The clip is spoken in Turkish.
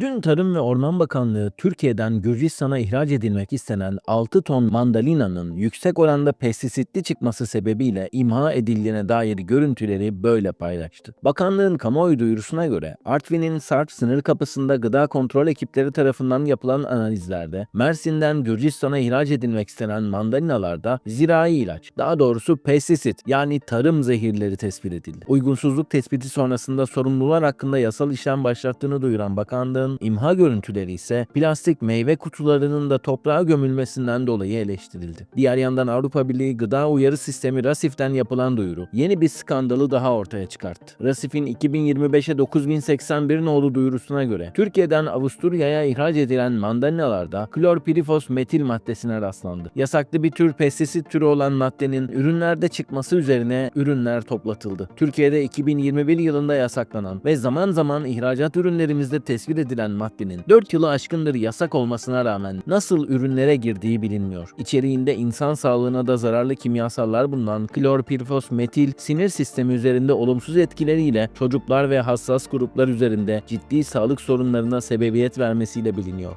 Dün Tarım ve Orman Bakanlığı Türkiye'den Gürcistan'a ihraç edilmek istenen 6 ton mandalina'nın yüksek oranda pestisitli çıkması sebebiyle imha edildiğine dair görüntüleri böyle paylaştı. Bakanlığın kamuoyu duyurusuna göre Artvin'in Sarp sınır kapısında gıda kontrol ekipleri tarafından yapılan analizlerde Mersin'den Gürcistan'a ihraç edilmek istenen mandalinalarda zirai ilaç, daha doğrusu pestisit yani tarım zehirleri tespit edildi. Uygunsuzluk tespiti sonrasında sorumlular hakkında yasal işlem başlattığını duyuran bakanlığın imha görüntüleri ise plastik meyve kutularının da toprağa gömülmesinden dolayı eleştirildi. Diğer yandan Avrupa Birliği Gıda Uyarı Sistemi RASIF'ten yapılan duyuru yeni bir skandalı daha ortaya çıkarttı. RASIF'in 2025'e 9081 nolu duyurusuna göre Türkiye'den Avusturya'ya ihraç edilen mandalinalarda klorpirifos metil maddesine rastlandı. Yasaklı bir tür pestisit türü olan maddenin ürünlerde çıkması üzerine ürünler toplatıldı. Türkiye'de 2021 yılında yasaklanan ve zaman zaman ihracat ürünlerimizde tespit edilen maddenin 4 yılı aşkındır yasak olmasına rağmen nasıl ürünlere girdiği bilinmiyor. İçeriğinde insan sağlığına da zararlı kimyasallar bulunan klorpirifos metil sinir sistemi üzerinde olumsuz etkileriyle çocuklar ve hassas gruplar üzerinde ciddi sağlık sorunlarına sebebiyet vermesiyle biliniyor.